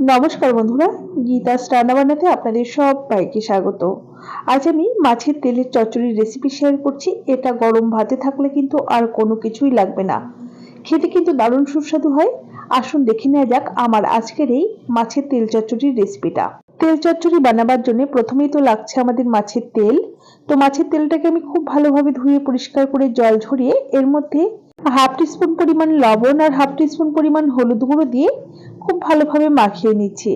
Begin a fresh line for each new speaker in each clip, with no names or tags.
নমস্কার বন্ধুরা গীতাস রান্নাবান্নাতে আপনাদের সবাইকে স্বাগত। আজ আমি মাছের তেলের চচ্চড়ির রেসিপি শেয়ার করছি। এটা গরম ভাতে থাকলে কিন্তু আর কোনো কিছুই লাগবে না। খেতে কিন্তু দারুণ সুস্বাদু হয়। আসুন দেখে নেওয়া যাক আমার আজকের এই মাছের তেল চচ্চড়ির রেসিপিটা তেল চচ্চড়ি বানাবার জন্য প্রথমেই তো লাগছে আমাদের মাছের তেল। তো মাছের তেলটাকে আমি খুব ভালোভাবে ধুয়ে পরিষ্কার করে জল ঝরিয়ে এর মধ্যে হাফ টিস্পুন পরিমাণ লবণ আর হাফ টিস্পুন পরিমাণ হলুদ গুঁড়ো দিয়ে খুব ভালোভাবে মাখিয়ে নিচ্ছি।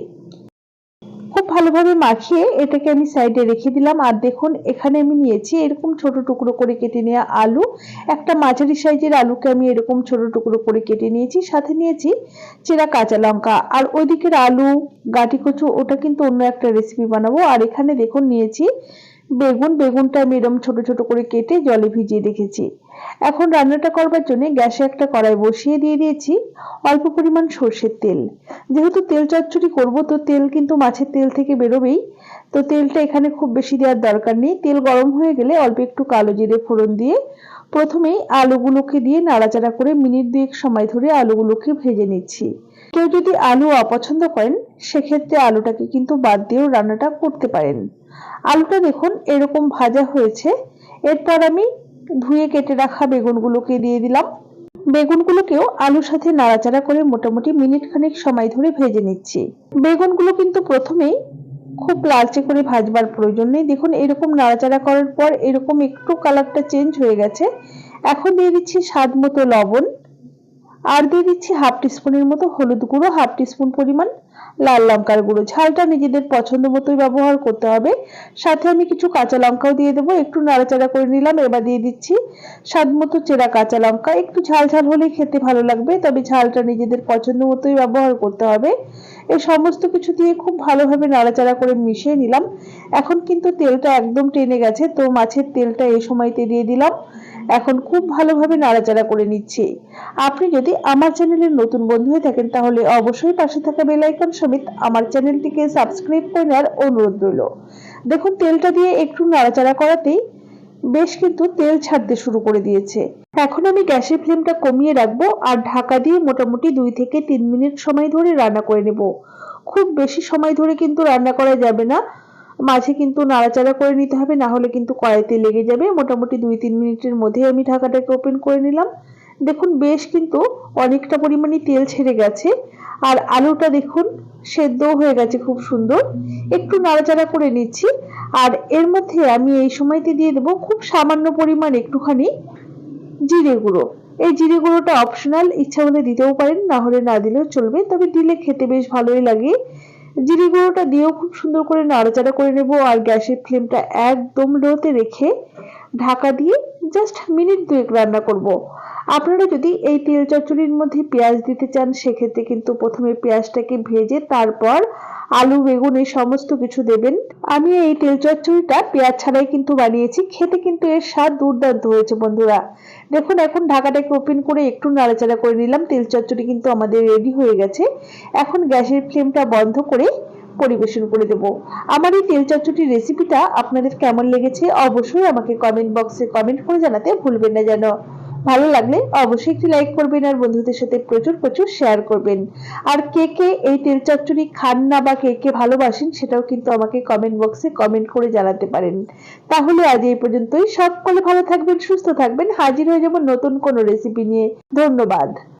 খুব ভালোভাবে মাখিয়ে এটাকে আমি সাইডে রেখে দিলাম। আর দেখুন, এখানে আমি নিয়েছি এরকম ছোট টুকরো করে কেটে নেওয়া আলু। একটা মাঝারি সাইজের আলুকে আমি এরকম ছোট টুকরো করে কেটে নিয়েছি। সাথে নিয়েছি চেরা কাঁচা লঙ্কা। আর ওইদিকের আলু, গাটি কচু, ওটা কিন্তু অন্য একটা রেসিপি বানাবো। আর এখানে দেখুন, নিয়েছি বেগুন, বেগুনটা আমি এরকম ছোট ছোট করে কেটে জলে ভিজিয়ে রেখেছি। এখন রান্নাটা করবার জন্য গ্যাসে একটা কড়াই বসিয়ে দিয়ে দিয়েছি, অল্প পরিমাণ সর্ষের তেল। যেহেতু তেল চচ্চড়ি করব, তো তেল কিন্তু মাছের তেল থেকে বেরোবেই। তো তেলটা এখানে খুব বেশি দেওয়ার দরকার নেই। তেল গরম হয়ে গেলে অল্প একটু কালো জিরে ফোড়ন দিয়ে প্রথমেই আলুগুলোকে দিয়ে নাড়াচাড়া করে মিনিট দুয়েক সময় ধরে আলুগুলোকে ভেজে নিচ্ছি। কেউ যদি আলু অপছন্দ করেন সেক্ষেত্রে আলুটাকে কিন্তু বাদ দিয়েও রান্নাটা করতে পারেন। আলুটা দেখুন এরকম ভাজা হয়েছে। এরপর আমি ধুয়ে কেটে রাখা বেগুনগুলোকে দিয়ে দিলাম। বেগুনগুলোকেও আলুর সাথে নাড়াচাড়া করে মোটামুটি মিনিট খানেক সময় ধরে ভেজে নিচ্ছি। বেগুনগুলো কিন্তু প্রথমেই খুব লালচে করে ভাজবার প্রয়োজন নেই। দেখুন এরকম নাড়াচাড়া করার পর এরকম একটু কালারটা চেঞ্জ হয়ে গেছে। এখন দিয়ে দিচ্ছি স্বাদ মতো লবণ। আর দিয়ে দিচ্ছি হাফ টিস্পুনের মতো হলুদ গুঁড়ো, হাফ টিস্পুন পরিমাণ লাল লঙ্কার গুঁড়ো। ঝালটা নিজেদের পছন্দ মতোই ব্যবহার করতে হবে। সাথে আমি কিছু কাঁচা লঙ্কাও দিয়ে দেবো। একটু নাড়াচাড়া করে নিলাম। এবার দিয়ে দিচ্ছি স্বাদ মতো চেরা কাঁচা লঙ্কা। একটু ঝাল ঝাল হলেই খেতে ভালো লাগবে, তবে ঝালটা নিজেদের পছন্দ মতোই ব্যবহার করতে হবে। এই সমস্ত কিছু দিয়ে খুব ভালোভাবে নাড়াচাড়া করে মিশিয়ে নিলাম। এখন কিন্তু তেলটা একদম টেনে গেছে, তো মাছের তেলটা এই সময়তে দিয়ে দিলাম। এখন খুব ভালোভাবে নাড়াচাড়া করে নিচ্ছি। আপনি যদি আমার চ্যানেলের নতুন বন্ধু হয়ে থাকেন, তাহলে অবশ্যই পাশে থাকা বেল আইকন সমেত আমার চ্যানেলটিকে সাবস্ক্রাইব করে নেওয়ার অনুরোধ রইল। দেখুন, তেলটা দিয়ে একটু নাড়াচাড়া করাতেই বেশ কিন্তু তেল ছাড়তে শুরু করে দিয়েছে। এখন আমি গ্যাসের ফ্লেমটা কমিয়ে রাখব আর ঢাকা দিয়ে মোটামুটি দুই থেকে তিন মিনিট সময় ধরে রান্না করে নেব। খুব বেশি সময় ধরে কিন্তু রান্না করা যাবে না। মাঝে কিন্তু নাড়াচাড়া করে নিতে হবে, না হলে কিন্তু কড়াইতে লেগে যাবে। মোটামুটি দুই তিন মিনিটের মধ্যে আমি ঢাকাটাকে ওপেন করে নিলাম। দেখুন, বেশ কিন্তু অনেকটা পরিমাণে তেল ছেড়ে গেছে। আর আলুটা দেখুন সেদ্ধ হয়ে গেছে খুব সুন্দর। একটু নাড়াচাড়া করে নিচ্ছি। আর এর মধ্যে আমি এই সময়তে দিয়ে দেবো খুব সামান্য পরিমাণ একটুখানি জিরে গুঁড়ো। এই জিরে গুঁড়োটা অপশনাল ইচ্ছা হলে দিতেও পারেন, না হলে না দিলেও চলবে। তবে দিলে খেতে বেশ ভালোই লাগে। জিরে গুঁড়োটা দিয়েও খুব সুন্দর করে নাড়াচাড়া করে নেব আর গ্যাসের ফ্লেমটা একদম লোতে রেখে ঢাকা দিয়ে জাস্ট মিনিট দুয়েক রান্না করব। আপনারা যদি এই তেল চচ্চড়ির মধ্যে পেঁয়াজ দিতে চান, সেক্ষেত্রে কিন্তু প্রথমে পেঁয়াজটাকে ভেজে তারপর আলু, বেগুন এই সমস্ত কিছু দেবেন। আমি এই তেল চচ্চড়িটা পেঁয়াজ ছাড়াই কিন্তু বানিয়েছি। খেতে কিন্তু এর স্বাদ দুর্দান্ত হয়েছে বন্ধুরা। দেখুন, এখন ঢাকাটাকে ওপেন করে একটু নাড়াচাড়া করে নিলাম। তেল চচ্চড়ি কিন্তু আমাদের রেডি হয়ে গেছে। এখন গ্যাসের ফ্লেমটা বন্ধ করে পরিবেশন করে দেব। আমার এই তেল চচ্চড়ির রেসিপিটা আপনাদের কেমন লেগেছে অবশ্যই আমাকে কমেন্ট বক্সে কমেন্ট করে জানাতে ভুলবেন না যেন। ভালো লাগলে অবশ্যই একটি লাইক করবেন আর বন্ধুদের সাথে প্রচুর প্রচুর শেয়ার করবেন। আর কে কে এই তেল চচ্চড়ি খান না বা কে কে ভালোবাসেন সেটাও কিন্তু আমাকে কমেন্ট বক্সে কমেন্ট করে জানাতে পারেন। তাহলে আজ এই পর্যন্তই। সকলে ভালো থাকবেন, সুস্থ থাকবেন। হাজির হয়ে যাব নতুন কোনো রেসিপি নিয়ে। ধন্যবাদ।